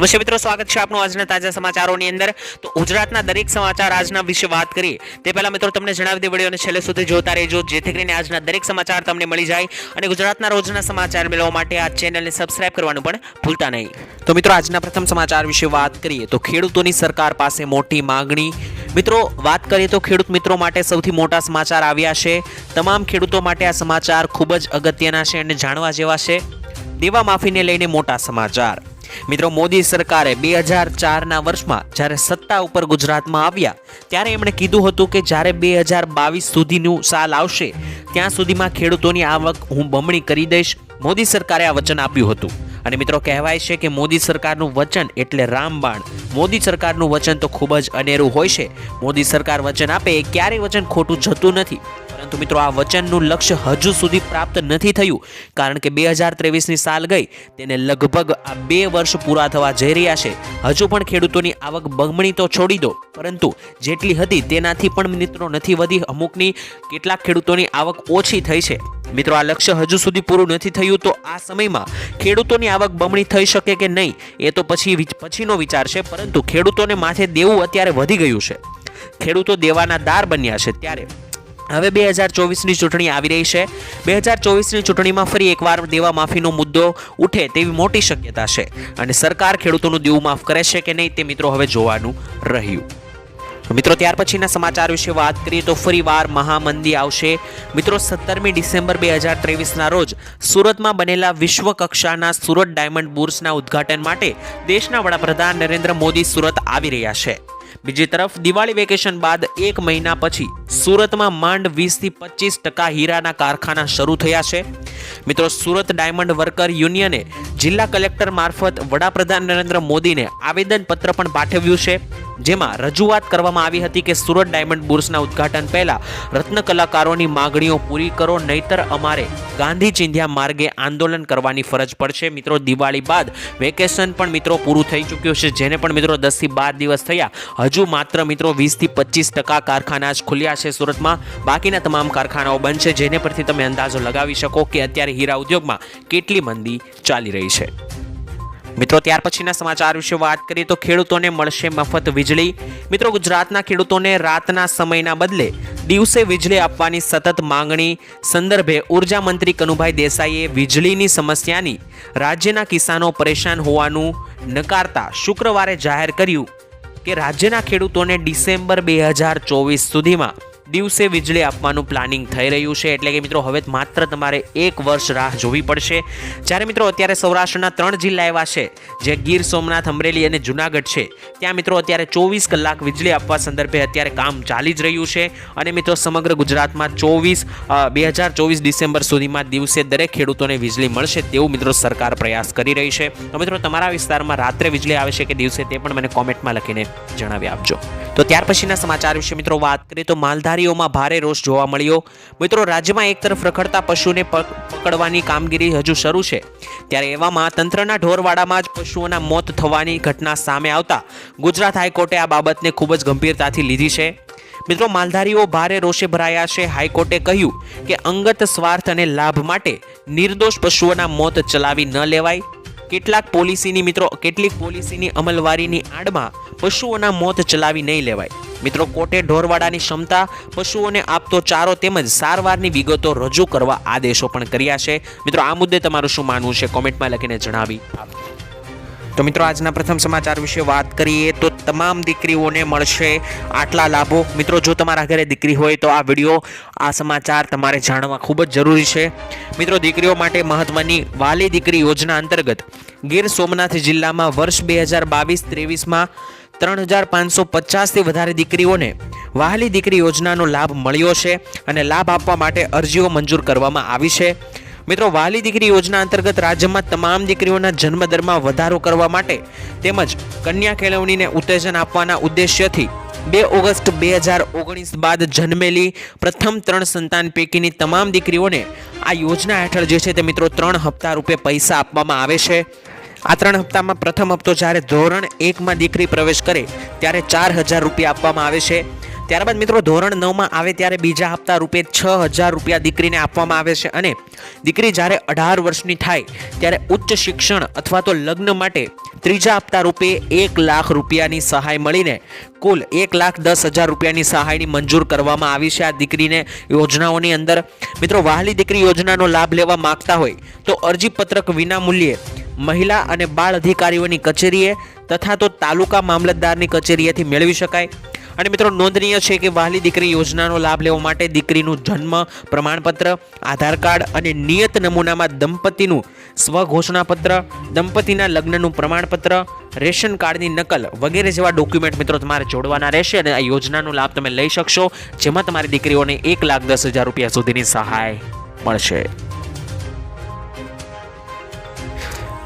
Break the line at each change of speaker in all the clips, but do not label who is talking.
નમસ્તે મિત્રો સ્વાગત છે આપનું આજના તાજા સમાચારોની અંદર. તો ગુજરાતના દરેક સમાચાર આજના વિશે વાત કરીએ. તે પહેલાં મિત્રો તમને જણાવી દે વિડીયોને છેલ્લે સુધી જોતા રહેજો, જેથી કરીને આજના દરેક સમાચાર તમને મળી જાય અને ગુજરાતના રોજના સમાચાર મેળવવા માટે આ ચેનલને સબસ્ક્રાઇબ કરવાનું પણ ભૂલતા નહીં. તો મિત્રો આજના પ્રથમ સમાચાર વિશે વાત કરીએ તો ખેડૂતોની સરકાર પાસે મોટી માગણી. મિત્રો વાત કરીએ તો ખેડૂત મિત્રો માટે સૌથી મોટા સમાચાર આવ્યા છે. તમામ ખેડૂતો માટે આ સમાચાર ખૂબ જ અગત્યના છે અને જાણવા જેવા છે. દેવા માફીને લઈને મોટા સમાચાર. મિત્રો, મોદી સરકારે બે હજાર ચારના વર્ષમાં જ્યારે સત્તા ઉપર ગુજરાતમાં આવ્યા, ત્યારે એમણે કીધું હતું કે જ્યારે બે હજાર બાવીસ સુધીનું સાલ આવશે, ત્યાં સુધીમાં ખેડૂતોની આવક હું બમણી કરી દઈશ. મોદી સરકારે આ વચન આપ્યું હતું. અને મિત્રો, કહેવાય છે કે મોદી સરકારનું વચન એટલે રામબાણ. મોદી સરકારનું વચન તો ખૂબ જ અનેરું હોય છે. મોદી સરકાર વચન આપે એ ક્યારેય વચન ખોટું જતું નથી. પરંતુ મિત્રો, આ વચનનું લક્ષ્ય હજુ સુધી પ્રાપ્ત નથી થયું. કારણ કે બે હજાર ત્રેવીસની સાલ ગઈ. તેને લગભગ આ બે વર્ષ પૂરા થવા જઈ રહ્યા છે. હજુ પણ ખેડૂતોની આવક બમણી તો છોડી દો. પરંતુ જેટલી હતી તેનાથી પણ મિત્રો નથી વધી અમુકની. કેટલાક ખેડૂતોની આવક ઓછી થઈ છે. મિત્રો, આ લક્ષ્ય હજુ સુધી પૂરું નથી થયું તો આ સમયમાં ખેડૂતોની આવક બમણી થઈ શકે કે નહીં, એ તો પછી પછીનો વિચાર છે, પરંતુ ખેડૂતોને માથે દેવું અત્યારે વધી ગયું છે. ખેડૂતો દેવાના દાર બન્યા છે ત્યારે. હવે બે હજાર ચોવીસની ચૂંટણી આવી રહી છે. બે હજાર ચોવીસની ચૂંટણીમાં ફરી એકવાર દેવા માફીનો મુદ્દો ઉઠે તેવી મોટી શક્યતા છે. અને સરકાર ખેડૂતોનું દેવું માફ કરે છે કે નહીં તે મિત્રો હવે જોવાનું રહ્યું. મિત્રો, ત્યાર પછીના સમાચાર વિશે વાત કરીએ તો ફરીવાર મહામંદી આવશે. મિત્રો, સત્તરમી ડિસેમ્બર બે હજાર ત્રેવીસના રોજ સુરતમાં બનેલા વિશ્વ કક્ષાના સુરત ડાયમંડ બુર્સના ઉદ્ઘાટન માટે દેશના વડાપ્રધાન નરેન્દ્ર મોદી સુરત આવી રહ્યા છે. બીજી તરફ, દિવાળી વેકેશન બાદ એક મહિના પછી સુરતમાં માંડ વીસથી પચીસ ટકા હીરાના કારખાના શરૂ થયા છે. મિત્રો, સુરત ડાયમંડ વર્કર યુનિયને જિલ્લા કલેક્ટર મારફત વડાપ્રધાન નરેન્દ્ર મોદીને આવેદનપત્ર પણ પાઠવ્યું છે. જેમાં રજૂઆત કરવામાં આવી હતી કે સુરત ડાયમંડ બુર્સના ઉદ્ઘાટન પહેલા રત્ન કલાકારોની માગણીઓ પૂરી કરો, નહીતર અમારે ગાંધી ચિંધ્યા માર્ગે આંદોલન કરવાની ફરજ પડશે. મિત્રો, દિવાળી બાદ વેકેશન પણ મિત્રો પૂરું થઈ ચૂક્યું છે. જેને પણ મિત્રો દસથી બાર દિવસ થયા, હજુ માત્ર મિત્રો વીસથી પચીસ ટકા કારખાના જ ખુલ્યા છે સુરતમાં. બાકીના તમામ કારખાનાઓ બંધ છે. જેને પરથી તમે અંદાજો લગાવી શકો કે અત્યારે હીરા ઉદ્યોગમાં કેટલી મંદી ચાલી રહી છે. મિત્રો, ત્યાર પછીના સમાચાર વિશે વાત કરીએ તો ખેડૂતોને મળશે મફત વીજળી. મિત્રો, ગુજરાતના ખેડૂતોને રાતના સમયના બદલે દિવસે વીજળી આપવાની સતત માંગણી. સંદર્ભે ઊર્જા મંત્રી કનુભાઈ દેસાઈએ વીજળીની સમસ્યાની રાજ્યના કિસાનો પરેશાન હોવાનું નકારતા શુક્રવારે જાહેર કર્યું કે રાજ્યના ખેડૂતોને ડિસેમ્બર બે હજાર ચોવીસ સુધીમાં દિવસે વીજળી આપવાનું પ્લાનિંગ થઈ રહ્યું છે. એટલે કે મિત્રો, હવે માત્ર તમારે એક વર્ષ રાહ જોવી પડશે. જ્યારે મિત્રો, અત્યારે સૌરાષ્ટ્રના ત્રણ જિલ્લા એવા છે, જે ગીર સોમનાથ, અમરેલી અને જુનાગઢ છે, ત્યાં મિત્રો અત્યારે ચોવીસ કલાક વીજળી આપવા સંદર્ભે અત્યારે કામ ચાલી જ રહ્યું છે. અને મિત્રો, સમગ્ર ગુજરાતમાં ચોવીસ બે હજાર ચોવીસ ડિસેમ્બર સુધીમાં દિવસે દરેક ખેડૂતોને વીજળી મળશે તેવું મિત્રો સરકાર પ્રયાસ કરી રહી છે. તો મિત્રો, તમારા વિસ્તારમાં રાત્રે વીજળી આવે છે કે દિવસે, તે પણ મને કોમેન્ટમાં લખીને જણાવી આપજો. તો ત્યાર પછીના સમાચાર વિશે મિત્રો વાત કરીએ તો માલધારીઓમાં ભારે રોષ જોવા મળ્યો. મિત્રો રાજ્યમાં એક તરફ રખડતા પશુને પકડવાની કામગીરી હજુ શરૂ છે. ત્યારે એવામાં તંત્રના ઢોરવાડામાં જ પશુઓના મોત થવાની ઘટના સામે આવતા ગુજરાત હાઈકોર્ટે આ બાબતને ખૂબ જ ગંભીરતાથી લીધી છે. મિત્રો માલધારીઓ ભારે રોષે ભરાયા છે. હાઈકોર્ટે કહ્યું કે અંગત સ્વાર્થ અને લાભ માટે નિર્દોષ પશુઓના મોત ચલાવી ન લેવાય. કેટલાક પોલિસીની મિત્રો, કેટલીક પોલિસીની અમલવારીની આડમાં પશુઓના મોત ચલાવી નહીં લેવાય. મિત્રો, કોર્ટે ઢોરવાડાની ક્ષમતા પશુઓને આપતો ચારો તેમજ સારવારની વિગતો રજૂ કરવા આદેશો પણ કર્યા છે. મિત્રો, આ મુદ્દે તમારું શું માનવું છે? કોમેન્ટમાં લખીને જણાવી આપજો. તો મિત્રો, આજના પ્રથમ સમાચાર વિશે વાત કરીએ તો તમામ દીકરીઓને મળશે આટલા લાભો. મિત્રો, જો તમારા ઘરે દીકરી હોય તો આ વીડિયો, આ સમાચાર તમારે જાણવા ખૂબ જ જરૂરી છે. મિત્રો, દીકરીઓ માટે મહત્વની વાલી દીકરી યોજના અંતર્ગત ગીર સોમનાથ જિલ્લામાં વર્ષ બે હજાર બાવીસ ત્રેવીસમાં ત્રણ હજાર પાંચસો પચાસથી વધારે દીકરીઓને વહાલી દીકરી યોજનાનો લાભ મળ્યો છે અને લાભ આપવા માટે અરજીઓ મંજૂર કરવામાં આવી છે. મિત્રો, વાલી દીકરી યોજના અંતર્ગત રાજ્યમાં તમામ દીકરીઓના જન્મદરમાં વધારો કરવા માટે તેમજ કન્યા કેળવણીને ઉત્તેજન આપવાના ઉદ્દેશ્યથી બે ઓગસ્ટ બે હજાર ઓગણીસ બાદ જન્મેલી પ્રથમ ત્રણ સંતાન પૈકીની તમામ દીકરીઓને આ યોજના હેઠળ જે છે તે મિત્રો ત્રણ હપ્તા રૂપે પૈસા આપવામાં આવે છે. આ ત્રણ હપ્તામાં પ્રથમ હપ્તો જ્યારે ધોરણ એકમાં દીકરી પ્રવેશ કરે ત્યારે ચાર હજાર રૂપિયા આપવામાં આવે છે. ત્યારબાદ મિત્રો ધોરણ નવમાં આવે ત્યારે બીજા હપ્તા રૂપે છ હજાર રૂપિયા દીકરીને આપવામાં આવે છે અને દીકરી જ્યારે અઢાર વર્ષની થાય ત્યારે ઉચ્ચ શિક્ષણ અથવા તો લગ્ન માટે ત્રીજા હપ્તા રૂપે એક લાખ રૂપિયાની સહાય મળીને કુલ એક લાખ દસ હજાર રૂપિયાની સહાયની મંજૂર કરવામાં આવી છે આ દીકરીને યોજનાઓની અંદર. મિત્રો, વહાલી દીકરી યોજનાનો લાભ લેવા માંગતા હોય તો અરજીપત્રક વિના મૂલ્યે મહિલા અને બાળ અધિકારીઓની કચેરીએ તથા તો તાલુકા મામલતદારની કચેરીએથી મેળવી શકાય. અને મિત્રો, નોંધનીય છે કે વહાલી દીકરી યોજનાનો લાભ લેવા માટે દીકરીનું જન્મ પ્રમાણપત્ર, આધાર કાર્ડ અને નિયત નમૂનામાં દંપતીનું સ્વઘોષણાપત્ર, દંપતીના લગ્નનું પ્રમાણપત્ર, રેશન કાર્ડની નકલ વગેરે જેવા ડોક્યુમેન્ટ મિત્રો તમારે જોડવાના રહેશે અને આ યોજનાનો લાભ તમે લઈ શકશો, જેમાં તમારી દીકરીઓને એક લાખ દસ હજાર રૂપિયા સુધીની સહાય મળશે.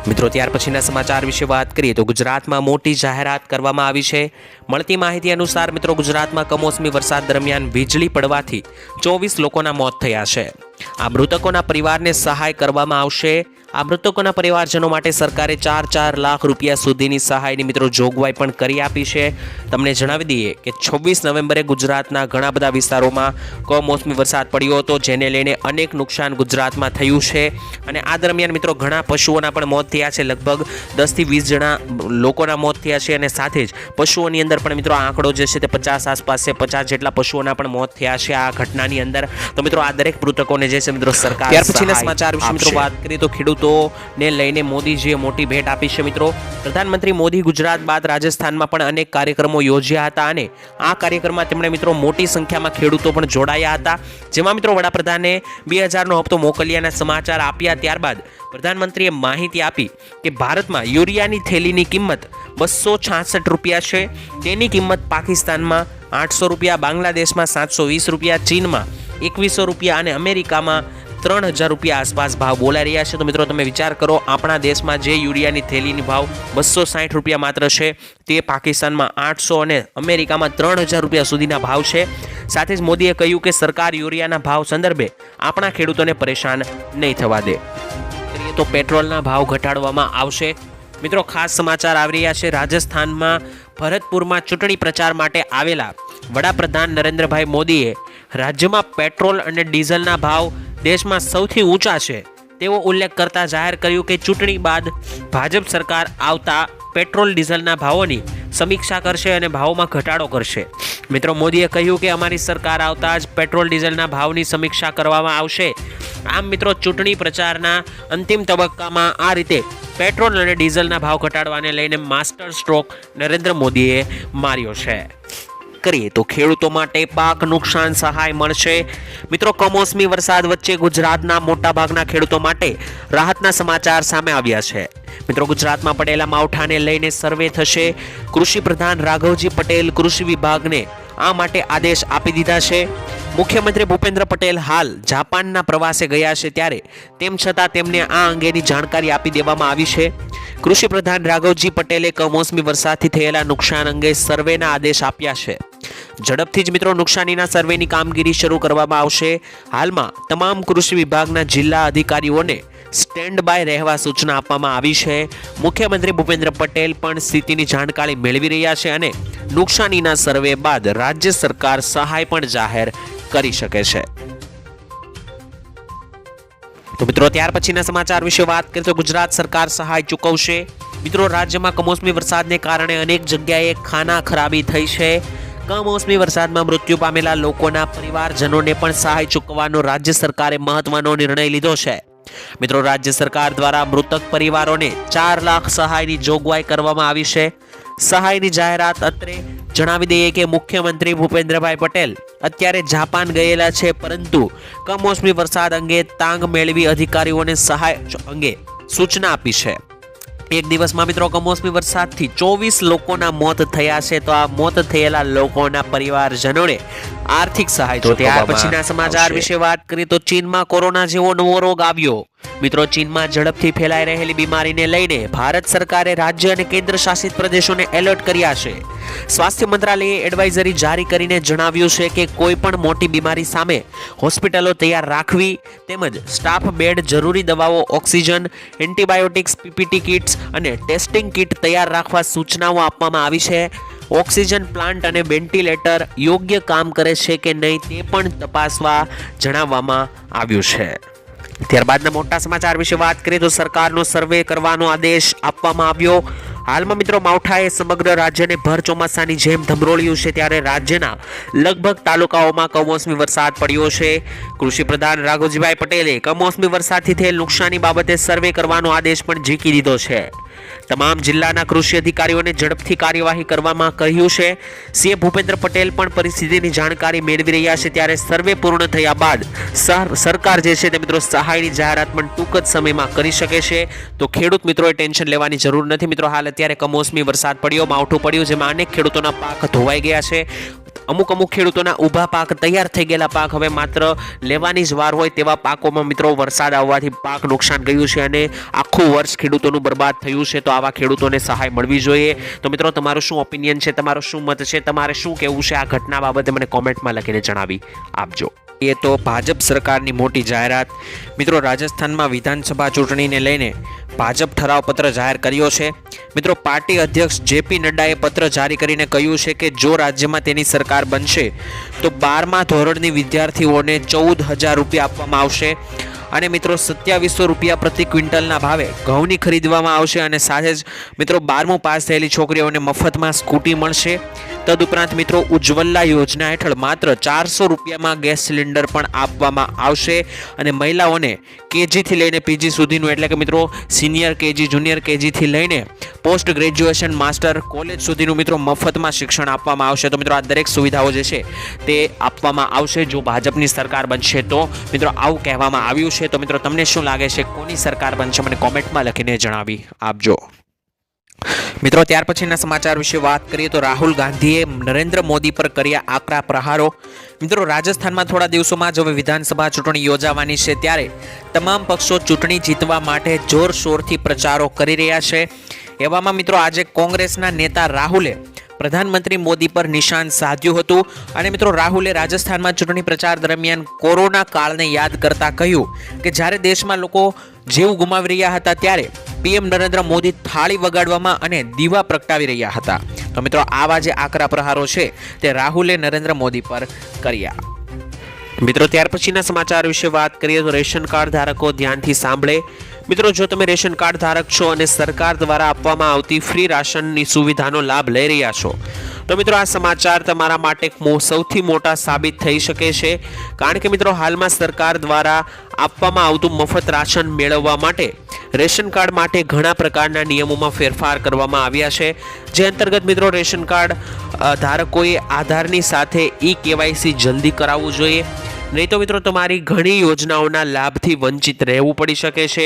મિત્રો, ત્યાર પછીના સમાચાર વિશે વાત કરીએ તો ગુજરાતમાં મોટી જાહેરાત કરવામાં આવી છે. મળતી માહિતી અનુસાર મિત્રો, ગુજરાતમાં કમોસમી વરસાદ દરમિયાન વીજળી પડવાથી ચોવીસ લોકોના મોત થયા છે. આ મૃતકોના પરિવારને સહાય કરવામાં આવશે. આ મૃતકોના પરિવારજનો માટે સરકારે ચાર ચાર લાખ રૂપિયા સુધીની સહાયની મિત્રો જોગવાઈ પણ કરી આપી છે. તમને જણાવી દઈએ કે છવ્વીસ નવેમ્બરે ગુજરાતના ઘણા બધા વિસ્તારોમાં કમોસમી વરસાદ પડ્યો હતો જેને લઈને અનેક નુકસાન ગુજરાતમાં થયું છે. અને આ દરમિયાન મિત્રો ઘણા પશુઓના પણ મોત થયા છે. લગભગ દસથી વીસ જણા લોકોના મોત થયા છે અને સાથે જ પશુઓની અંદર પણ મિત્રો આંકડો જે છે તે પચાસ આસપાસ છે. પચાસ જેટલા પશુઓના પણ મોત થયા છે આ ઘટનાની અંદર. તો મિત્રો આ દરેક મૃતકોને જે છે મિત્રો સરકાર ત્યાર પછીના સમાચાર વિશે મિત્રો વાત કરીએ તો ખેડૂતોને લઈને મોદીજીએ મોટી ભેટ આપી છે મિત્રો. પ્રધાનમંત્રી મોદી ગુજરાત બાદ રાજસ્થાનમાં પણ અનેક કાર્યક્રમો યોજ્યા હતા અને આ કાર્યક્રમમાં તેમણે મિત્રો મોટી સંખ્યામાં ખેડૂતો પણ જોડાયા હતા. જેમાં મિત્રો વડાપ્રધાને બે હજારનો હપ્તો મોકલ્યાના સમાચાર આપ્યા ત્યારબાદ પ્રધાનમંત્રીએ માહિતી આપી કે ભારતમાં યુરિયાની થેલીની કિંમત બસો છાસઠ રૂપિયા છે. તેની કિંમત પાકિસ્તાનમાં આઠસો રૂપિયા, બાંગ્લાદેશમાં સાતસો વીસ રૂપિયા, ચીનમાં એકવીસો રૂપિયા અને અમેરિકામાં ત્રણ હજાર રૂપિયા આસપાસ ભાવ બોલાઈ રહ્યા છે. તો મિત્રો, તમે વિચાર કરો, આપણા દેશમાં જે યુરિયાની થેલીની ભાવ બસો સાઠ રૂપિયા માત્ર છે, તે પાકિસ્તાનમાં આઠસો અને અમેરિકામાં ત્રણ હજાર રૂપિયા સુધીના ભાવ છે. સાથે જ મોદીએ કહ્યું કે સરકાર યુરિયાના ભાવ સંદર્ભે આપણા ખેડૂતોને પરેશાન નહીં થવા દે. તો પેટ્રોલના ભાવ ઘટાડવામાં આવશે. મિત્રો, ખાસ સમાચાર આવી રહ્યા છે. રાજસ્થાનમાં ભરતપુરમાં ચૂંટણી પ્રચાર માટે આવેલા વડાપ્રધાન નરેન્દ્રભાઈ મોદીએ રાજ્યમાં પેટ્રોલ અને ડીઝલના ભાવ દેશમાં સૌથી ઊંચા છે. તેવો ઉલ્લેખ કરતા જાહેર કર્યું કે ચૂંટણી બાદ ભાજપ સરકાર આવતા પેટ્રોલ, ડીઝલના ભાવોની સમીક્ષા કરશે અને ભાવોમાં ઘટાડો કરશે. મિત્રો, મોદીએ કહ્યું કે અમારી સરકાર આવતા જ પેટ્રોલ, ડીઝલના ભાવની સમીક્ષા કરવામાં આવશે. આમ મિત્રો, ચૂંટણી પ્રચારના અંતિમ તબક્કામાં આ રીતે પેટ્રોલ અને ડીઝલના ભાવ ઘટાડવાને લઈને માસ્ટર સ્ટ્રોક નરેન્દ્ર મોદીએ માર્યો છે. કરીએ તો ખેડૂતો માટે પાક નુકસાન સહાય મળશે. મિત્રો, કમોસમી વરસાદ વચ્ચે ગુજરાતના મોટાભાગના ખેડૂતો માટે રાહતના સમાચાર સામે આવ્યા છે. મિત્રો, ગુજરાતમાં પડેલા માવઠાને લઈને સર્વે થશે. કૃષિ પ્રધાન રાઘવજી પટેલ કૃષિ વિભાગને આ માટે આદેશ આપી દીધા છે. મુખ્યમંત્રી ભૂપેન્દ્ર પટેલ હાલ જાપાનના પ્રવાસે ગયા છે ત્યારે તેમ છતાં તેમને આ અંગેની જાણકારી આપી દેવામાં આવી છે. કૃષિ પ્રધાન રાઘવજી પટેલે કમોસમી વરસાદથી થયેલા નુકસાન અંગે સર્વેના આદેશ આપ્યા છે. ઝડપથી જ મિત્રો નુકસાનીના સર્વેની કામગીરી શરૂ કરવામાં આવશે. હાલમાં તમામ કૃષિ વિભાગના જિલ્લા અધિકારીઓને સ્ટેન્ડ બાય રહેવા સૂચના આપવામાં આવી છે. મુખ્યમંત્રી ભૂપેન્દ્ર પટેલ પણ સ્થિતિની જાણકારી મેળવી રહ્યા છે અને નુકસાનીના સર્વે બાદ રાજ્ય સરકાર સહાય પણ જાહેર કરી શકે છે. તો મિત્રો ત્યાર પછીના સમાચાર વિશે વાત કરીએ તો ગુજરાત સરકાર સહાય ચૂકવશે. મિત્રો રાજ્યમાં કમોસમી વરસાદને કારણે અનેક જગ્યાએ ખાના ખરાબી થઈ છે. કમોસમી વરસાદમાં મૃત્યુ પામેલા લોકોના પરિવારજનોને પણ સહાય ચૂકવવાનો રાજ્ય સરકારે મહત્વનો નિર્ણય લીધો છે. મિત્રો, રાજ્ય સરકાર દ્વારા મૃતક પરિવારોને ચાર લાખ સહાયની જોગવાઈ કરવામાં આવી છે. સહાયની જાહેરાત અત્રે જણાવી દઈએ કે મુખ્યમંત્રી ભૂપેન્દ્રભાઈ પટેલ અત્યારે જાપાન ગયેલા છે, પરંતુ કમોસમી વરસાદ અંગે તાંગ મેળવી અધિકારીઓને સહાય અંગે સૂચના આપી છે. એક દિવસમાં મિત્રો કમોસમી વરસાદથી ચોવીસ લોકોના મોત થયા છે. તો આ મોત થયેલા લોકોના પરિવારજનોને આર્થિક સહાય તો ત્યાર પછીના સમાચાર વિશે વાત કરીએ તો ચીનમાં કોરોના જેવો નવો રોગ આવ્યો. મિત્રો ચીનમાં ઝડપથી ફેલાઈ રહેલી બીમારીને લઈને ભારત સરકારે રાજ્ય અને કેન્દ્ર શાસિત પ્રદેશોને એલર્ટ કર્યા છે. સ્વાસ્થ્ય મંત્રાલયે એડવાઇઝરી જારી કરીને જણાવ્યું છે કે કોઈ પણ મોટી બીમારી સામે હોસ્પિટલો તૈયાર રાખવી તેમજ સ્ટાફ બેડ, જરૂરી દવાઓ, ઓક્સિજન, એન્ટીબાયોટિક્સ, પીપીટી કિટ્સ અને ટેસ્ટિંગ કિટ તૈયાર રાખવા સૂચનાઓ આપવામાં આવી છે. ઓક્સિજન પ્લાન્ટ અને વેન્ટિલેટર યોગ્ય કામ કરે છે કે નહીં તે પણ તપાસવા જણાવવામાં આવ્યું છે. ત્યારબાદના મોટા સમાચાર વિશે વાત કરીએ તો સરકારનો સર્વે કરવાનો આદેશ આપવામાં આવ્યો. હાલમાં મિત્રો માવઠાએ સમગ્ર રાજ્યને ભર ચોમાસાની જેમ ધમરોળ્યું છે ત્યારે રાજ્યના લગભગ તાલુકાઓમાં કમોસમી વરસાદ પડ્યો છે. કૃષિ પ્રધાન રાઘોજીભાઈ પટેલે કમોસમી વરસાદથી થયેલ નુકસાની બાબતે સર્વે કરવાનો આદેશ પણ ઝીકી દીધો છે. તમામ જિલ્લાના કૃષિ અધિકારીઓને ઝડપથી કાર્યવાહી કરવામાં કહ્યું છે. સીએમ ભૂપેન્દ્ર પટેલ પણ પરિસ્થિતિની જાણકારી મેળવી રહ્યા છે ત્યારે સર્વે પૂર્ણ થયા બાદ સર- સરકાર જે છે તે મિત્રો સહાયની જાહેરાત પણ ટૂંક જ સમયમાં કરી શકે છે. તો ખેડૂત મિત્રોએ ટેન્શન લેવાની જરૂર નથી. મિત્રો, હાલ અત્યારે કમોસમી વરસાદ પડ્યો, માવઠું પડ્યું, જેમાં અનેક ખેડૂતોના પાક ધોવાઈ ગયા છે. અમુક અમુક ખેડૂતોના ઊભા પાક તૈયાર થઈ ગયેલા પાક હવે માત્ર લેવાની જ વાર હોય તેવા પાકોમાં મિત્રો વરસાદ આવવાથી પાક નુકસાન ગયું છે અને આખું વર્ષ ખેડૂતોનું બરબાદ થયું છે તો આવા ખેડૂતોને સહાય મળવી જોઈએ. તો મિત્રો, તમારું શું ઓપિનિયન છે? તમારો શું મત છે? તમારે શું કહેવું છે આ ઘટના બાબતે? મને કોમેન્ટમાં લખીને જણાવી આપજો. એ તો ભાજપ સરકારની મોટી જાહેરાત. મિત્રો, રાજસ્થાનમાં વિધાનસભા ચૂંટણીને લઈને ભાજપ ઠરાવપત્ર જાહેર કર્યો છે. મિત્રો, પાર્ટી અધ્યક્ષ જેપી નડ્ડાએ પત્ર જારી કરીને કહ્યું છે કે જો રાજ્યમાં તેની સરકાર બનશે, તો બારમા ધોરણની વિદ્યાર્થીઓને ચૌદ હજાર રૂપિયા આપવામાં આવશે. અને મિત્રો સત્યાવીસો રૂપિયા પ્રતિ ક્વિન્ટલના ભાવે ઘઉંની ખરીદવામાં આવશે અને સાથે જ મિત્રો બારમું પાસ થયેલી છોકરીઓને મફતમાં સ્કૂટી મળશે. તદુપરાંત મિત્રો ઉજ્જવલા યોજના હેઠળ માત્ર ચારસો રૂપિયામાં ગેસ સિલિન્ડર પણ આપવામાં આવશે અને મહિલાઓને કેજીથી લઈને પીજી સુધીનું એટલે કે મિત્રો સિનિયર કેજી, જુનિયર કેજીથી લઈને પોસ્ટ ગ્રેજ્યુએશન, માસ્ટર, કોલેજ સુધીનું મિત્રો મફતમાં શિક્ષણ આપવામાં આવશે. તો મિત્રો આ દરેક સુવિધાઓ જે છે તે આપવામાં આવશે. જો ભાજપની સરકાર બનશે તો મિત્રો આવું કહેવામાં આવ્યું છે. તો મિત્રો, તમને શું લાગે છે? કોની સરકાર બનશે? મને કોમેન્ટમાં લખીને જણાવી આપજો. મિત્રો, ત્યાર પછીના સમાચાર વિશે વાત કરીએ તો રાહુલ ગાંધીએ નરેન્દ્ર મોદી પર કર્યા આકરા પ્રહારો. મિત્રો, રાજસ્થાનમાં થોડા દિવસોમાં જ હવે વિધાનસભા ચૂંટણી યોજાવાની છે. ત્યારે તમામ પક્ષો ચૂંટણી જીતવા માટે જોરશોરથી પ્રચારો કરી રહ્યા છે. એવામાં મિત્રો, આજે કોંગ્રેસના નેતા રાહુલે પ્રધાનમંત્રી મોદી પર નિશાન સાધ્યું હતું. અને મિત્રો, રાહુલે રાજસ્થાનમાં ચૂંટણી પ્રચાર દરમિયાન કોરોના કાળને યાદ કરતા કહ્યું કે જ્યારે દેશમાં લોકો જીવ ગુમાવી રહ્યા હતા ત્યારે પીએમ નરેન્દ્ર મોદી થાળી વગાડવામાં અને દીવા પ્રગટાવી રહ્યા હતા. તો મિત્રો, આવા જે આકરા પ્રહારો છે તે રાહુલે નરેન્દ્ર મોદી પર કર્યા. મિત્રો, ત્યાર પછીના સમાચાર વિશે વાત કરીએ તો રેશન કાર્ડ ધારકો ધ્યાનથી સાંભળે. મિત્રો, જો તમે રેશન કાર્ડ ધારક છો અને સરકાર દ્વારા આપવામાં આવતી ફ્રી રાશનની સુવિધાનો લાભ લઈ રહ્યા છો, તો મિત્રો, આ સમાચાર તમારા માટે સૌથી મોટા સાબિત થઈ શકે છે. કારણ કે મિત્રો, હાલમાં સરકાર દ્વારા આપવામાં આવતું મફત રાશન મેળવવા માટે રેશન કાર્ડ માટે ઘણા પ્રકારના નિયમોમાં ફેરફાર કરવામાં આવ્યા છે. જે અંતર્ગત મિત્રો, રેશન કાર્ડ ધારકોએ આધારની સાથે ઈ કેવાયસી જલ્દી કરાવવું જોઈએ. નહીં તો મિત્રો તમારી ઘણી યોજનાઓના લાભથી વંચિત રહેવું પડી શકે છે.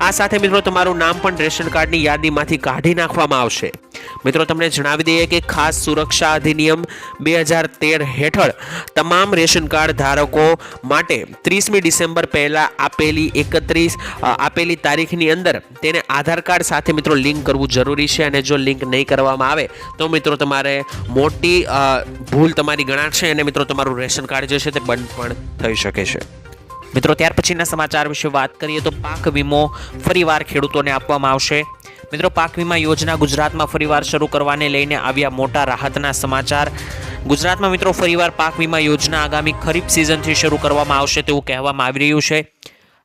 આ સાથે મિત્રો તમારું નામ પણ રેશન કાર્ડની યાદીમાંથી કાઢી નાખવામાં આવશે. મિત્રો, તમને જણાવી દઈએ કે ખાસ સુરક્ષા અધિનિયમ બે હજાર તેર હેઠળ તમામ રેશન કાર્ડ ધારકો માટે ત્રીસમી ડિસેમ્બર પહેલાં આપેલી એકત્રીસ આપેલી તારીખની અંદર તેને આધાર કાર્ડ સાથે મિત્રો લિંક કરવું જરૂરી છે અને જો લિંક નહીં કરવામાં આવે તો મિત્રો તમારે મોટી ભૂલ તમારી ગણાશે અને મિત્રો તમારું રેશન કાર્ડ જે છે તે બંધ પણ થઈ શકે છે. મિત્રો, ત્યાર પછીના સમાચાર વિશે વાત કરીએ તો પાક વીમો ફરીવાર ખેડૂતોને આપવામાં આવશે. મિત્રો, પાક વીમા યોજના ગુજરાતમાં ફરીવાર શરૂ કરવાને લઈને આવ્યા મોટા રાહતના સમાચાર. ગુજરાતમાં મિત્રો, ફરીવાર પાક વીમા યોજના આગામી ખરીફ સિઝનથી શરૂ કરવામાં આવશે તેવું કહેવામાં આવી રહ્યું છે.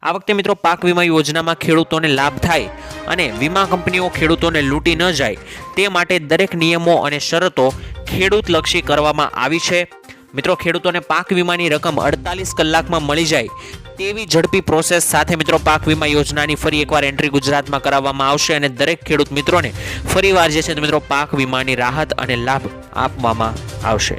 આ વખતે મિત્રો, પાક વીમા યોજનામાં ખેડૂતોને લાભ થાય અને વીમા કંપનીઓ ખેડૂતોને લૂંટી ન જાય તે માટે દરેક નિયમો અને શરતો ખેડૂતલક્ષી કરવામાં આવી છે. મિત્રો, ખેડૂતોને પાક વીમાની રકમ અડતાલીસ કલાકમાં મળી જાય તેવી ઝડપી પ્રોસેસ સાથે મિત્રો પાક વીમા યોજનાની ફરી એકવાર એન્ટ્રી ગુજરાતમાં કરાવવામાં આવશે અને દરેક ખેડૂત મિત્રોને ફરીવાર જે છે મિત્રો પાક વીમાની રાહત અને લાભ આપવામાં આવશે.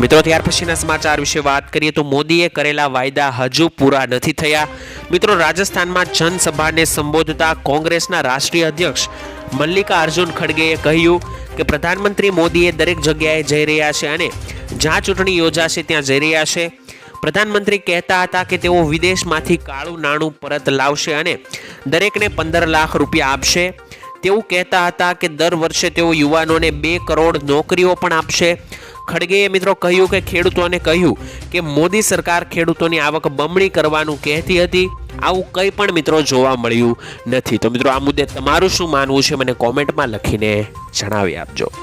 મિત્રો, ત્યાર પછીના સમાચાર વિશે વાત કરીએ તો મોદીએ કરેલા વાયદા હજુ પૂરા નથી થયા. મિત્રો, રાજસ્થાનમાં જનસભાને સંબોધતા કોંગ્રેસના રાષ્ટ્રીય અધ્યક્ષ મલ્લિકા અર્જુન ખડગેએ કહ્યું કે પ્રધાનમંત્રી મોદીએ દરેક જગ્યાએ જઈ રહ્યા છે અને જ્યાં ચૂંટણી યોજાશે ત્યાં જઈ રહ્યા છે. પ્રધાનમંત્રી કહેતા હતા કે તેઓ વિદેશમાંથી કાળું નાણું પરત લાવશે અને દરેકને પંદર લાખ રૂપિયા આપશે. તેવું કહેતા હતા કે દર વર્ષે તેઓ યુવાનોને બે કરોડ નોકરીઓ પણ આપશે. ખડગેએ મિત્રો કહ્યું કે ખેડૂતોને કહ્યું કે મોદી સરકાર ખેડૂતોની આવક બમણી કરવાનું કહેતી હતી. આવું કંઈ પણ મિત્રો જોવા મળ્યું નથી. તો મિત્રો આ મુદ્દે તમારું શું માનવું છે? મને કોમેન્ટમાં લખીને જણાવી આપજો.